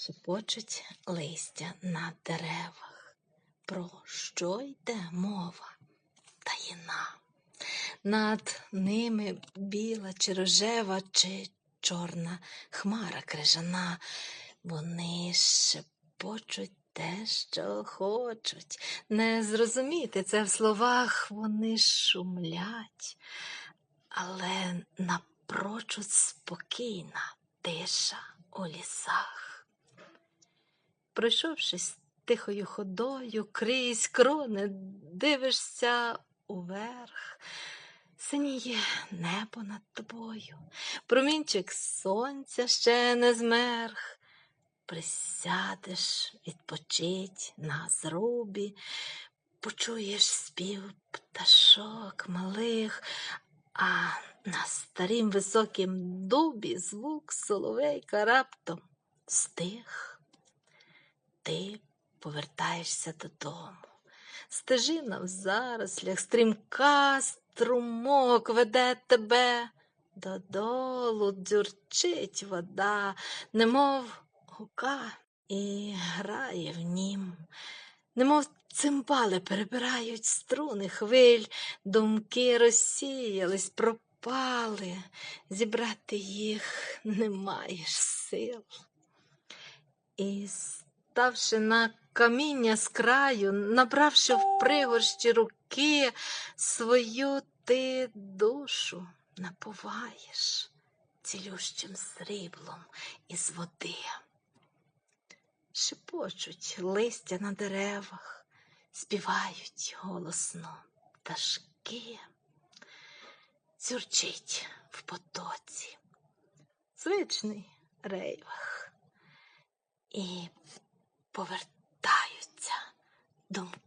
Шепочуть листя на деревах. Про що йде мова? Таїна. Над ними біла чи рожева, чи чорна хмара крижана. Вони шепочуть те, що хочуть. Не зрозуміти це в словах, вони шумлять, але напрочуд спокійна тиша у лісах. Пройшовшись тихою ходою крізь крони, дивишся уверх, синіє небо над тобою, промінчик сонця ще не змерх. Присядеш, відпочить на зрубі, почуєш спів пташок малих, а на старім високім дубі звук соловейка раптом стих. Ти повертаєшся додому. Стежина в зарослях, стрімка струмок веде тебе додолу, дзюрчить вода, немов гука і грає в нім, немов цимбали перебирають струни хвиль, думки розсіялись, пропали, зібрати їх не маєш сил. І ставши на каміння з краю, набравши в пригорщі руки, свою ти душу напуваєш цілющим сріблом із води. Шепочуть листя на деревах, співають голосно пташки, дзюрчить в потоці, звичний рейвах, і повертаються думки.